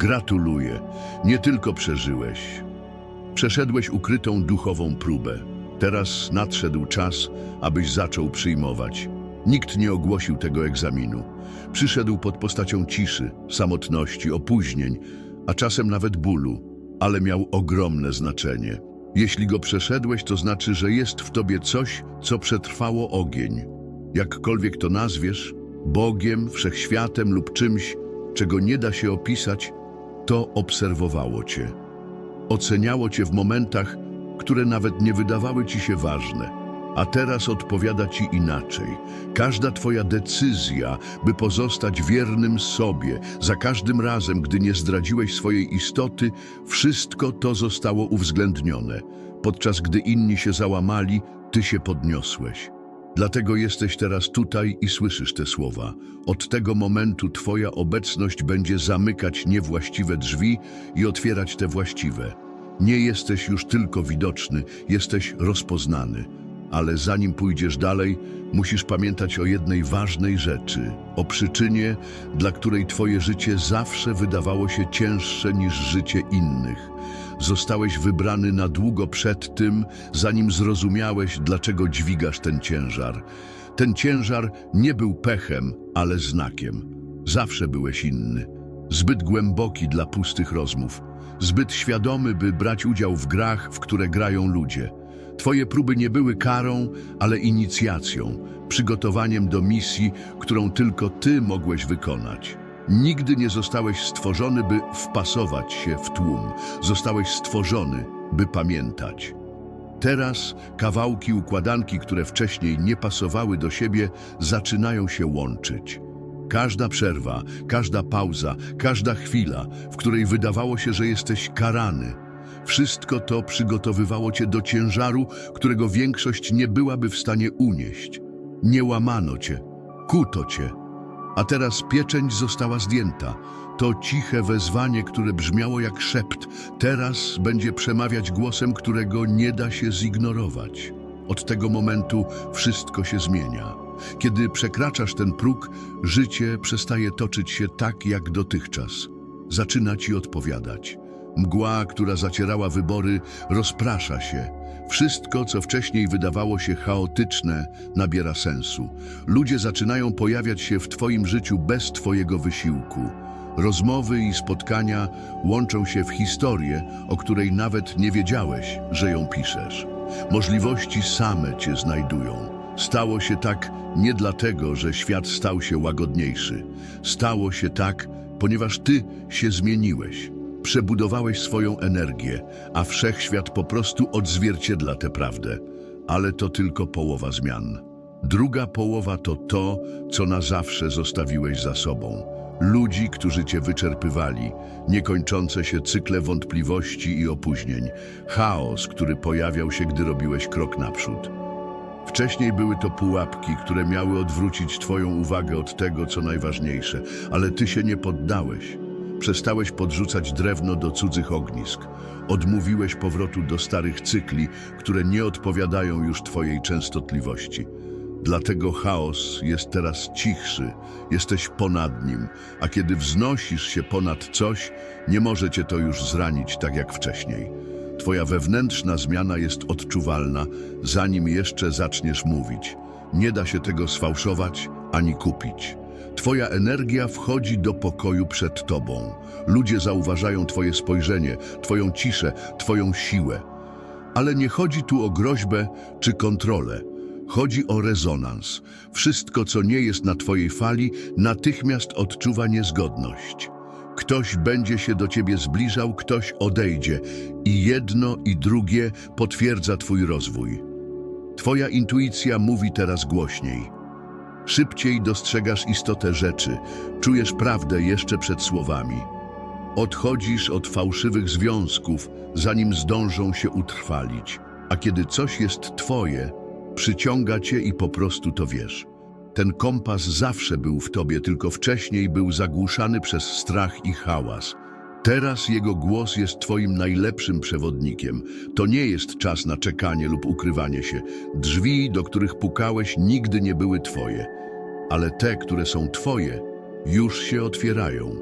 Gratuluję. Nie tylko przeżyłeś. Przeszedłeś ukrytą duchową próbę. Teraz nadszedł czas, abyś zaczął przyjmować. Nikt nie ogłosił tego egzaminu. Przyszedł pod postacią ciszy, samotności, opóźnień, a czasem nawet bólu, ale miał ogromne znaczenie. Jeśli go przeszedłeś, to znaczy, że jest w tobie coś, co przetrwało ogień. Jakkolwiek to nazwiesz, Bogiem, wszechświatem lub czymś, czego nie da się opisać, to obserwowało cię. Oceniało cię w momentach, które nawet nie wydawały ci się ważne, a teraz odpowiada ci inaczej. Każda twoja decyzja, by pozostać wiernym sobie, za każdym razem, gdy nie zdradziłeś swojej istoty, wszystko to zostało uwzględnione. Podczas gdy inni się załamali, ty się podniosłeś. Dlatego jesteś teraz tutaj i słyszysz te słowa. Od tego momentu Twoja obecność będzie zamykać niewłaściwe drzwi i otwierać te właściwe. Nie jesteś już tylko widoczny, jesteś rozpoznany. Ale zanim pójdziesz dalej, musisz pamiętać o jednej ważnej rzeczy, o przyczynie, dla której Twoje życie zawsze wydawało się cięższe niż życie innych. Zostałeś wybrany na długo przed tym, zanim zrozumiałeś, dlaczego dźwigasz ten ciężar. Ten ciężar nie był pechem, ale znakiem. Zawsze byłeś inny. Zbyt głęboki dla pustych rozmów. Zbyt świadomy, by brać udział w grach, w które grają ludzie. Twoje próby nie były karą, ale inicjacją, przygotowaniem do misji, którą tylko Ty mogłeś wykonać. Nigdy nie zostałeś stworzony, by wpasować się w tłum. Zostałeś stworzony, by pamiętać. Teraz kawałki układanki, które wcześniej nie pasowały do siebie, zaczynają się łączyć. Każda przerwa, każda pauza, każda chwila, w której wydawało się, że jesteś karany, wszystko to przygotowywało cię do ciężaru, którego większość nie byłaby w stanie unieść. Nie łamano cię, kuto cię, a teraz pieczęć została zdjęta. To ciche wezwanie, które brzmiało jak szept, teraz będzie przemawiać głosem, którego nie da się zignorować. Od tego momentu wszystko się zmienia. Kiedy przekraczasz ten próg, życie przestaje toczyć się tak jak dotychczas. Zaczyna ci odpowiadać. Mgła, która zacierała wybory, rozprasza się. Wszystko, co wcześniej wydawało się chaotyczne, nabiera sensu. Ludzie zaczynają pojawiać się w Twoim życiu bez Twojego wysiłku. Rozmowy i spotkania łączą się w historię, o której nawet nie wiedziałeś, że ją piszesz. Możliwości same Cię znajdują. Stało się tak nie dlatego, że świat stał się łagodniejszy. Stało się tak, ponieważ Ty się zmieniłeś. Przebudowałeś swoją energię, a wszechświat po prostu odzwierciedla tę prawdę. Ale to tylko połowa zmian. Druga połowa to to, co na zawsze zostawiłeś za sobą. Ludzi, którzy cię wyczerpywali, niekończące się cykle wątpliwości i opóźnień, chaos, który pojawiał się, gdy robiłeś krok naprzód. Wcześniej były to pułapki, które miały odwrócić Twoją uwagę od tego, co najważniejsze, ale Ty się nie poddałeś. Przestałeś podrzucać drewno do cudzych ognisk. Odmówiłeś powrotu do starych cykli, które nie odpowiadają już Twojej częstotliwości. Dlatego chaos jest teraz cichszy, jesteś ponad nim, a kiedy wznosisz się ponad coś, nie może cię to już zranić tak jak wcześniej. Twoja wewnętrzna zmiana jest odczuwalna, zanim jeszcze zaczniesz mówić. Nie da się tego sfałszować ani kupić. Twoja energia wchodzi do pokoju przed Tobą. Ludzie zauważają Twoje spojrzenie, Twoją ciszę, Twoją siłę. Ale nie chodzi tu o groźbę czy kontrolę. Chodzi o rezonans. Wszystko, co nie jest na Twojej fali, natychmiast odczuwa niezgodność. Ktoś będzie się do Ciebie zbliżał, ktoś odejdzie. I jedno i drugie potwierdza Twój rozwój. Twoja intuicja mówi teraz głośniej. Szybciej dostrzegasz istotę rzeczy, czujesz prawdę jeszcze przed słowami. Odchodzisz od fałszywych związków, zanim zdążą się utrwalić, a kiedy coś jest twoje, przyciąga cię i po prostu to wiesz. Ten kompas zawsze był w tobie, tylko wcześniej był zagłuszany przez strach i hałas. Teraz jego głos jest twoim najlepszym przewodnikiem. To nie jest czas na czekanie lub ukrywanie się. Drzwi, do których pukałeś, nigdy nie były twoje, ale te, które są twoje, już się otwierają.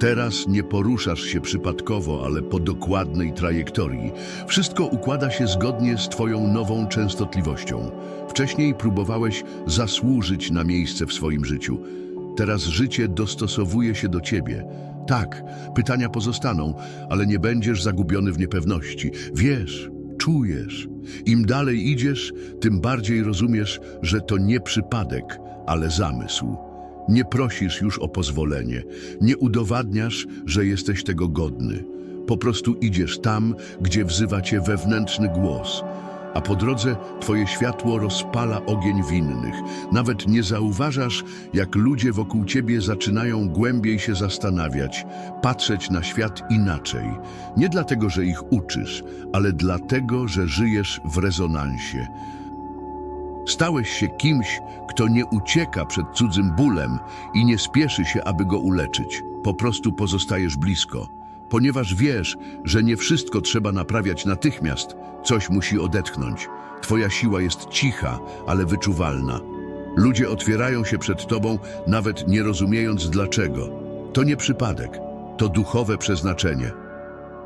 Teraz nie poruszasz się przypadkowo, ale po dokładnej trajektorii. Wszystko układa się zgodnie z Twoją nową częstotliwością. Wcześniej próbowałeś zasłużyć na miejsce w swoim życiu. Teraz życie dostosowuje się do Ciebie. Tak, pytania pozostaną, ale nie będziesz zagubiony w niepewności. Wiesz, czujesz. Im dalej idziesz, tym bardziej rozumiesz, że to nie przypadek, ale zamysł. Nie prosisz już o pozwolenie, nie udowadniasz, że jesteś tego godny. Po prostu idziesz tam, gdzie wzywa cię wewnętrzny głos, a po drodze twoje światło rozpala ogień winnych. Nawet nie zauważasz, jak ludzie wokół ciebie zaczynają głębiej się zastanawiać, patrzeć na świat inaczej. Nie dlatego, że ich uczysz, ale dlatego, że żyjesz w rezonansie. Stałeś się kimś, kto nie ucieka przed cudzym bólem i nie spieszy się, aby go uleczyć. Po prostu pozostajesz blisko, ponieważ wiesz, że nie wszystko trzeba naprawiać natychmiast, coś musi odetchnąć. Twoja siła jest cicha, ale wyczuwalna. Ludzie otwierają się przed tobą, nawet nie rozumiejąc dlaczego. To nie przypadek, to duchowe przeznaczenie.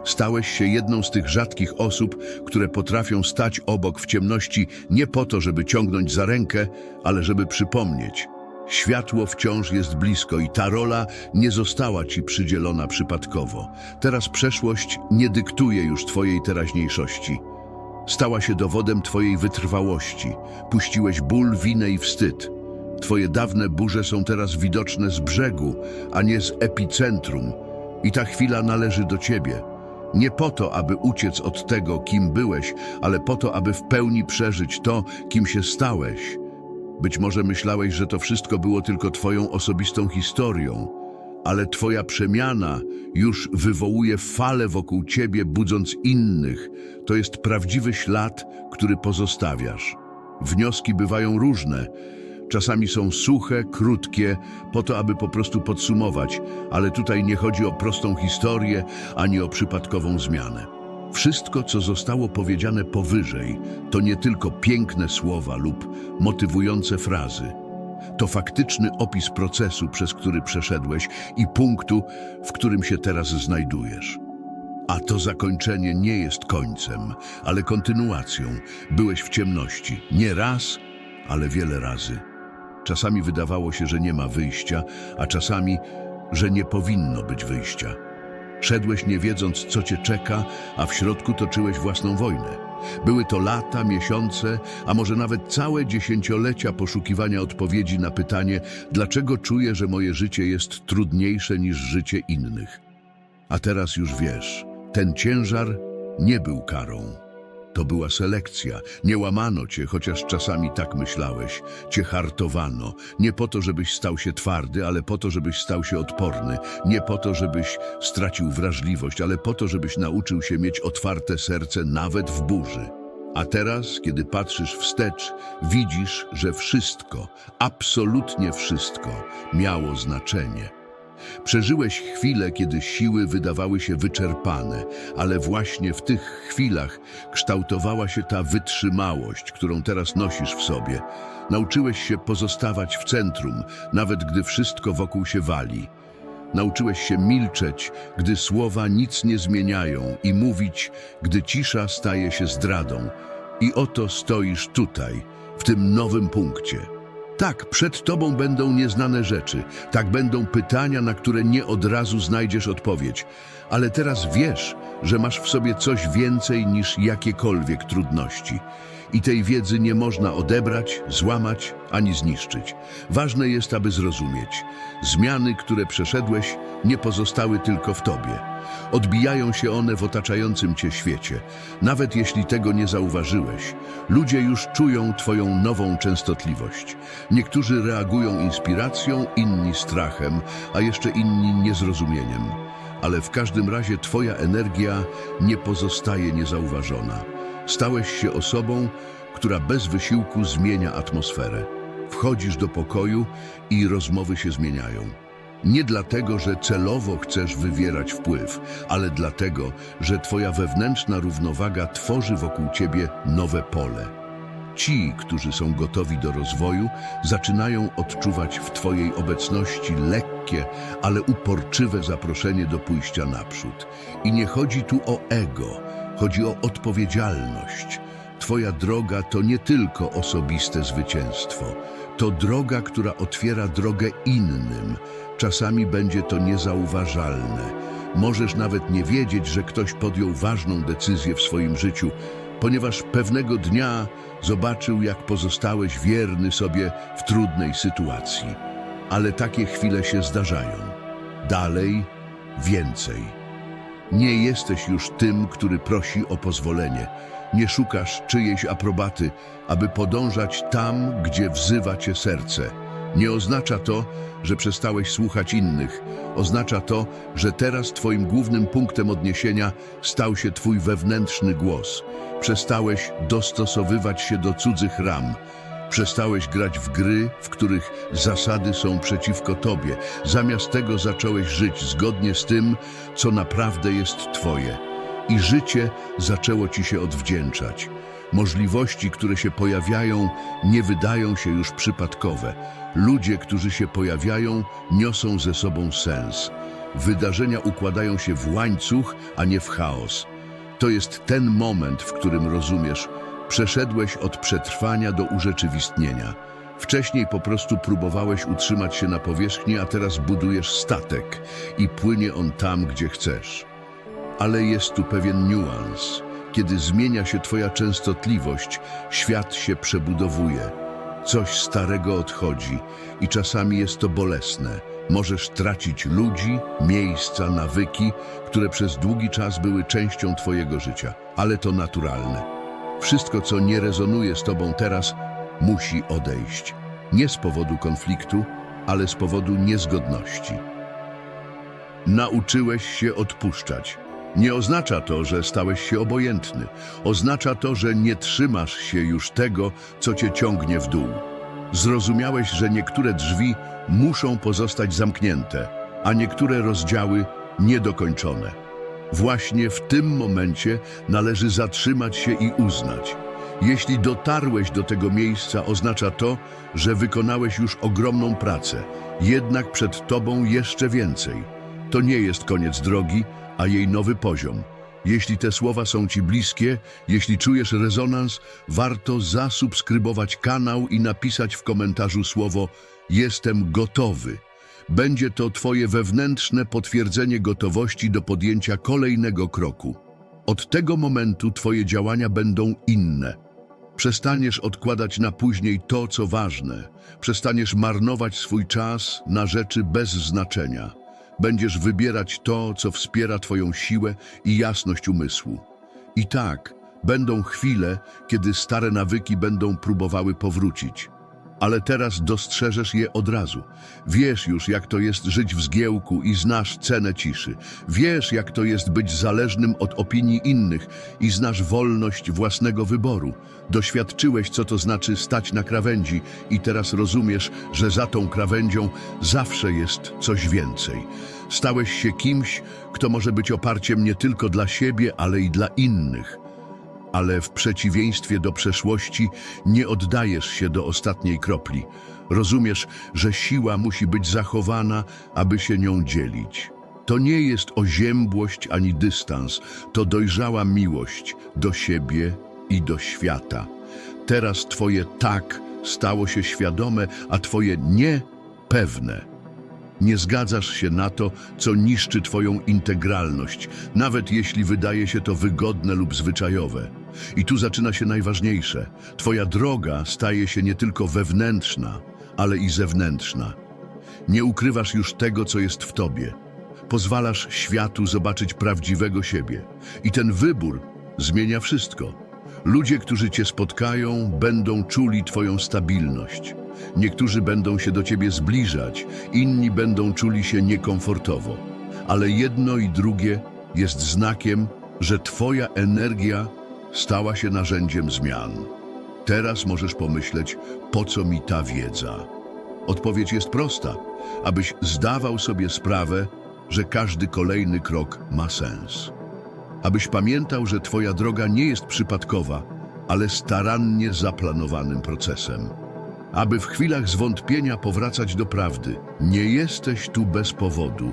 Stałeś się jedną z tych rzadkich osób, które potrafią stać obok w ciemności nie po to, żeby ciągnąć za rękę, ale żeby przypomnieć. Światło wciąż jest blisko i ta rola nie została ci przydzielona przypadkowo. Teraz przeszłość nie dyktuje już twojej teraźniejszości. Stała się dowodem twojej wytrwałości. Puściłeś ból, winę i wstyd. Twoje dawne burze są teraz widoczne z brzegu, a nie z epicentrum. I ta chwila należy do ciebie. Nie po to, aby uciec od tego, kim byłeś, ale po to, aby w pełni przeżyć to, kim się stałeś. Być może myślałeś, że to wszystko było tylko twoją osobistą historią, ale twoja przemiana już wywołuje falę wokół ciebie, budząc innych. To jest prawdziwy ślad, który pozostawiasz. Wnioski bywają różne. Czasami są suche, krótkie, po to, aby po prostu podsumować, ale tutaj nie chodzi o prostą historię, ani o przypadkową zmianę. Wszystko, co zostało powiedziane powyżej, to nie tylko piękne słowa lub motywujące frazy. To faktyczny opis procesu, przez który przeszedłeś i punktu, w którym się teraz znajdujesz. A to zakończenie nie jest końcem, ale kontynuacją. Byłeś w ciemności nie raz, ale wiele razy. Czasami wydawało się, że nie ma wyjścia, a czasami, że nie powinno być wyjścia. Szedłeś nie wiedząc, co cię czeka, a w środku toczyłeś własną wojnę. Były to lata, miesiące, a może nawet całe dziesięciolecia poszukiwania odpowiedzi na pytanie, dlaczego czuję, że moje życie jest trudniejsze niż życie innych. A teraz już wiesz, ten ciężar nie był karą. To była selekcja. Nie łamano cię, chociaż czasami tak myślałeś. Cię hartowano. Nie po to, żebyś stał się twardy, ale po to, żebyś stał się odporny. Nie po to, żebyś stracił wrażliwość, ale po to, żebyś nauczył się mieć otwarte serce nawet w burzy. A teraz, kiedy patrzysz wstecz, widzisz, że wszystko, absolutnie wszystko miało znaczenie. Przeżyłeś chwilę, kiedy siły wydawały się wyczerpane, ale właśnie w tych chwilach kształtowała się ta wytrzymałość, którą teraz nosisz w sobie. Nauczyłeś się pozostawać w centrum, nawet gdy wszystko wokół się wali. Nauczyłeś się milczeć, gdy słowa nic nie zmieniają i mówić, gdy cisza staje się zdradą. I oto stoisz tutaj, w tym nowym punkcie. Tak, przed tobą będą nieznane rzeczy, tak będą pytania, na które nie od razu znajdziesz odpowiedź, ale teraz wiesz, że masz w sobie coś więcej niż jakiekolwiek trudności. I tej wiedzy nie można odebrać, złamać ani zniszczyć. Ważne jest, aby zrozumieć. Zmiany, które przeszedłeś, nie pozostały tylko w tobie. Odbijają się one w otaczającym cię świecie. Nawet jeśli tego nie zauważyłeś, ludzie już czują twoją nową częstotliwość. Niektórzy reagują inspiracją, inni strachem, a jeszcze inni niezrozumieniem. Ale w każdym razie twoja energia nie pozostaje niezauważona. Stałeś się osobą, która bez wysiłku zmienia atmosferę. Wchodzisz do pokoju i rozmowy się zmieniają. Nie dlatego, że celowo chcesz wywierać wpływ, ale dlatego, że twoja wewnętrzna równowaga tworzy wokół ciebie nowe pole. ci, którzy są gotowi do rozwoju, zaczynają odczuwać w Twojej obecności lekkie, ale uporczywe zaproszenie do pójścia naprzód. I nie chodzi tu o ego, chodzi o odpowiedzialność. Twoja droga to nie tylko osobiste zwycięstwo, to droga, która otwiera drogę innym. Czasami będzie to niezauważalne. Możesz nawet nie wiedzieć, że ktoś podjął ważną decyzję w swoim życiu, ponieważ pewnego dnia zobaczył, jak pozostałeś wierny sobie w trudnej sytuacji. Ale takie chwile się zdarzają. Dalej, więcej. Nie jesteś już tym, który prosi o pozwolenie. Nie szukasz czyjejś aprobaty, aby podążać tam, gdzie wzywa cię serce. Nie oznacza to, że przestałeś słuchać innych. Oznacza to, że teraz twoim głównym punktem odniesienia stał się twój wewnętrzny głos. Przestałeś dostosowywać się do cudzych ram. Przestałeś grać w gry, w których zasady są przeciwko tobie. Zamiast tego zacząłeś żyć zgodnie z tym, co naprawdę jest twoje. I życie zaczęło ci się odwdzięczać. Możliwości, które się pojawiają, nie wydają się już przypadkowe. Ludzie, którzy się pojawiają, niosą ze sobą sens. Wydarzenia układają się w łańcuch, a nie w chaos. To jest ten moment, w którym rozumiesz, przeszedłeś od przetrwania do urzeczywistnienia. Wcześniej po prostu próbowałeś utrzymać się na powierzchni, a teraz budujesz statek i płynie on tam, gdzie chcesz. Ale jest tu pewien niuans. Kiedy zmienia się Twoja częstotliwość, świat się przebudowuje. Coś starego odchodzi i czasami jest to bolesne. Możesz tracić ludzi, miejsca, nawyki, które przez długi czas były częścią Twojego życia, ale to naturalne. Wszystko, co nie rezonuje z Tobą teraz, musi odejść. Nie z powodu konfliktu, ale z powodu niezgodności. Nauczyłeś się odpuszczać. Nie oznacza to, że stałeś się obojętny. Oznacza to, że nie trzymasz się już tego, co cię ciągnie w dół. Zrozumiałeś, że niektóre drzwi muszą pozostać zamknięte, a niektóre rozdziały niedokończone. Właśnie w tym momencie należy zatrzymać się i uznać. Jeśli dotarłeś do tego miejsca, oznacza to, że wykonałeś już ogromną pracę, jednak przed tobą jeszcze więcej. To nie jest koniec drogi, a jej nowy poziom. Jeśli te słowa są Ci bliskie, jeśli czujesz rezonans, warto zasubskrybować kanał i napisać w komentarzu słowo Jestem gotowy. Będzie to Twoje wewnętrzne potwierdzenie gotowości do podjęcia kolejnego kroku. Od tego momentu Twoje działania będą inne. Przestaniesz odkładać na później to, co ważne. Przestaniesz marnować swój czas na rzeczy bez znaczenia. Będziesz wybierać to, co wspiera Twoją siłę i jasność umysłu. I tak, będą chwile, kiedy stare nawyki będą próbowały powrócić. Ale teraz dostrzeżesz je od razu. Wiesz już, jak to jest żyć w zgiełku i znasz cenę ciszy. Wiesz, jak to jest być zależnym od opinii innych i znasz wolność własnego wyboru. Doświadczyłeś, co to znaczy stać na krawędzi i teraz rozumiesz, że za tą krawędzią zawsze jest coś więcej. Stałeś się kimś, kto może być oparciem nie tylko dla siebie, ale i dla innych ale w przeciwieństwie do przeszłości nie oddajesz się do ostatniej kropli. Rozumiesz, że siła musi być zachowana, aby się nią dzielić. To nie jest oziębłość ani dystans, to dojrzała miłość do siebie i do świata. Teraz Twoje tak stało się świadome, a Twoje nie pewne. Nie zgadzasz się na to, co niszczy Twoją integralność, nawet jeśli wydaje się to wygodne lub zwyczajowe. I tu zaczyna się najważniejsze. Twoja droga staje się nie tylko wewnętrzna, ale i zewnętrzna. Nie ukrywasz już tego, co jest w Tobie. Pozwalasz światu zobaczyć prawdziwego siebie. I ten wybór zmienia wszystko. Ludzie, którzy Cię spotkają, będą czuli Twoją stabilność. Niektórzy będą się do Ciebie zbliżać, inni będą czuli się niekomfortowo. Ale jedno i drugie jest znakiem, że Twoja energia stała się narzędziem zmian. Teraz możesz pomyśleć, po co mi ta wiedza? Odpowiedź jest prosta, abyś zdawał sobie sprawę, że każdy kolejny krok ma sens. Abyś pamiętał, że Twoja droga nie jest przypadkowa, ale starannie zaplanowanym procesem. Aby w chwilach zwątpienia powracać do prawdy, nie jesteś tu bez powodu.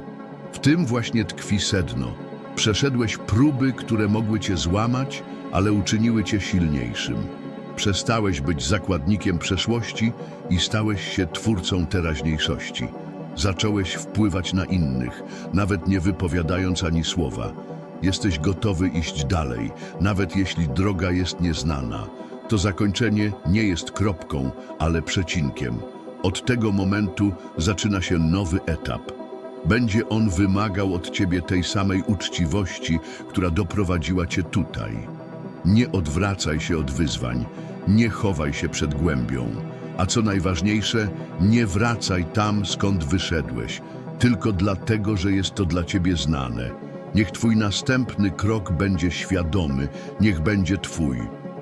W tym właśnie tkwi sedno. Przeszedłeś próby, które mogły cię złamać, ale uczyniły cię silniejszym. Przestałeś być zakładnikiem przeszłości i stałeś się twórcą teraźniejszości. Zacząłeś wpływać na innych, nawet nie wypowiadając ani słowa. Jesteś gotowy iść dalej, nawet jeśli droga jest nieznana. To zakończenie nie jest kropką, ale przecinkiem. Od tego momentu zaczyna się nowy etap. Będzie on wymagał od ciebie tej samej uczciwości, która doprowadziła cię tutaj. Nie odwracaj się od wyzwań, nie chowaj się przed głębią, a co najważniejsze, nie wracaj tam, skąd wyszedłeś, tylko dlatego, że jest to dla ciebie znane. Niech twój następny krok będzie świadomy, niech będzie twój,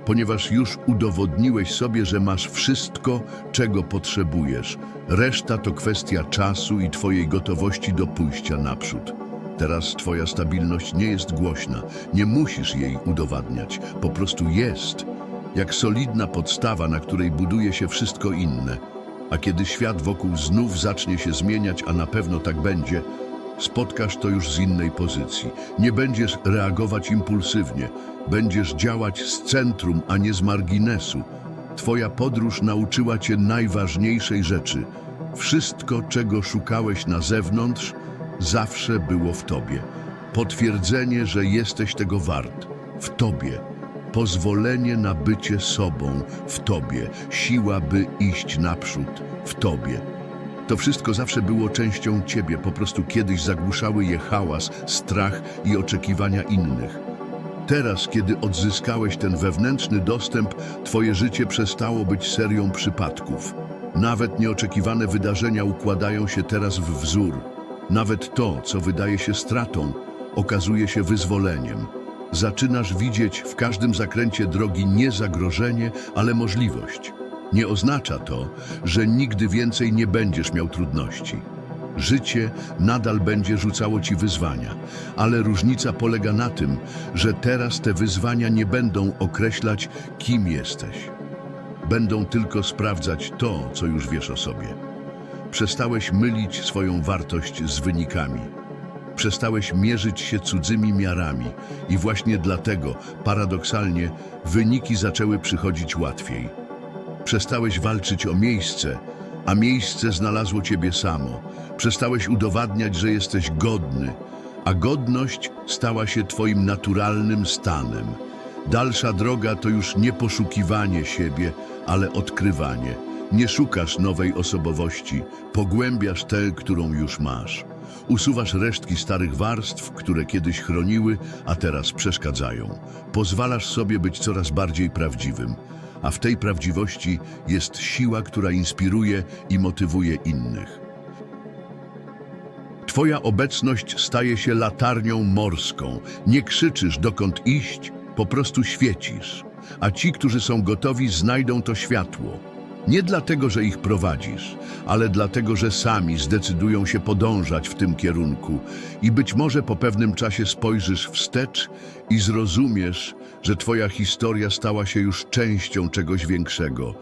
ponieważ już udowodniłeś sobie, że masz wszystko, czego potrzebujesz. Reszta to kwestia czasu i twojej gotowości do pójścia naprzód. Teraz twoja stabilność nie jest głośna, nie musisz jej udowadniać, po prostu jest, jak solidna podstawa, na której buduje się wszystko inne. A kiedy świat wokół znów zacznie się zmieniać, a na pewno tak będzie, spotkasz to już z innej pozycji. Nie będziesz reagować impulsywnie, będziesz działać z centrum, a nie z marginesu. Twoja podróż nauczyła cię najważniejszej rzeczy. Wszystko, czego szukałeś na zewnątrz, zawsze było w tobie. Potwierdzenie, że jesteś tego wart, w tobie. Pozwolenie na bycie sobą, w tobie. Siła, by iść naprzód, w tobie. To wszystko zawsze było częścią ciebie, po prostu kiedyś zagłuszały je hałas, strach i oczekiwania innych. Teraz, kiedy odzyskałeś ten wewnętrzny dostęp, twoje życie przestało być serią przypadków. Nawet nieoczekiwane wydarzenia układają się teraz w wzór. Nawet to, co wydaje się stratą, okazuje się wyzwoleniem. Zaczynasz widzieć w każdym zakręcie drogi nie zagrożenie, ale możliwość. Nie oznacza to, że nigdy więcej nie będziesz miał trudności. Życie nadal będzie rzucało ci wyzwania, ale różnica polega na tym, że teraz te wyzwania nie będą określać, kim jesteś. Będą tylko sprawdzać to, co już wiesz o sobie. Przestałeś mylić swoją wartość z wynikami. Przestałeś mierzyć się cudzymi miarami i właśnie dlatego, paradoksalnie, wyniki zaczęły przychodzić łatwiej. Przestałeś walczyć o miejsce, a miejsce znalazło ciebie samo. Przestałeś udowadniać, że jesteś godny, a godność stała się twoim naturalnym stanem. Dalsza droga to już nie poszukiwanie siebie, ale odkrywanie. Nie szukasz nowej osobowości, pogłębiasz tę, którą już masz. Usuwasz resztki starych warstw, które kiedyś chroniły, a teraz przeszkadzają. Pozwalasz sobie być coraz bardziej prawdziwym, a w tej prawdziwości jest siła, która inspiruje i motywuje innych. Twoja obecność staje się latarnią morską. Nie krzyczysz dokąd iść, po prostu świecisz. A ci, którzy są gotowi, znajdą to światło. Nie dlatego, że ich prowadzisz, ale dlatego, że sami zdecydują się podążać w tym kierunku i być może po pewnym czasie spojrzysz wstecz i zrozumiesz, że Twoja historia stała się już częścią czegoś większego,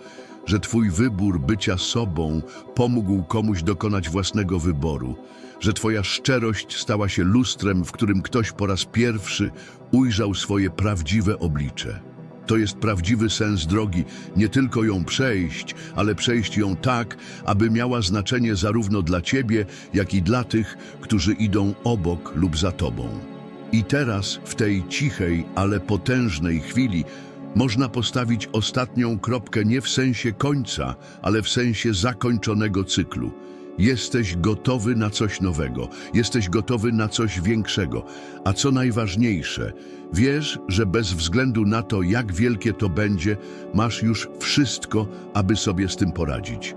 że Twój wybór bycia sobą pomógł komuś dokonać własnego wyboru, że Twoja szczerość stała się lustrem, w którym ktoś po raz pierwszy ujrzał swoje prawdziwe oblicze. To jest prawdziwy sens drogi, nie tylko ją przejść, ale przejść ją tak, aby miała znaczenie zarówno dla ciebie, jak i dla tych, którzy idą obok lub za tobą. I teraz, w tej cichej, ale potężnej chwili, można postawić ostatnią kropkę nie w sensie końca, ale w sensie zakończonego cyklu. Jesteś gotowy na coś nowego, jesteś gotowy na coś większego, a co najważniejsze, wiesz, że bez względu na to, jak wielkie to będzie, masz już wszystko, aby sobie z tym poradzić.